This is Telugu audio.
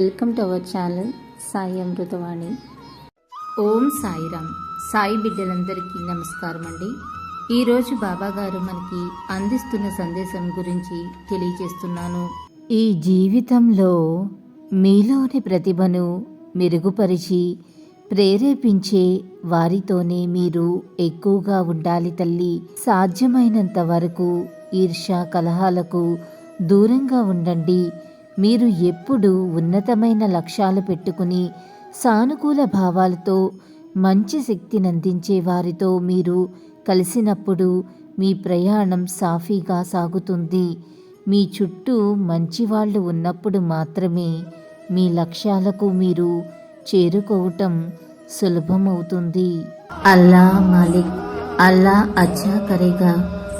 Welcome to our channel Sai Amrutavani Om Sairam. Sai బిడ్డలందరికీ నమస్కారం అండి. ఈరోజు బాబాగారు మనకి అందిస్తున్న సందేశం గురించి తెలియజేస్తున్నాను. ఈ జీవితంలో మీలోని ప్రతిభను మెరుగుపరిచి ప్రేరేపించే వారితోనే మీరు ఎక్కువగా ఉండాలి తల్లి. సాధ్యమైనంత వరకు ఈర్ష కలహాలకు దూరంగా ఉండండి. మీరు ఎప్పుడు ఉన్నతమైన లక్ష్యాలు పెట్టుకుని సానుకూల భావాలతో మంచి శక్తిని అందించే వారితో మీరు కలిసినప్పుడు మీ ప్రయాణం సాఫీగా సాగుతుంది. మీ చుట్టూ మంచి వాళ్ళు ఉన్నప్పుడు మాత్రమే మీ లక్ష్యాలకు మీరు చేరుకోవటం సులభమవుతుంది. అల్లా మాలిక్ అల్లా అచ్చా కరేగా.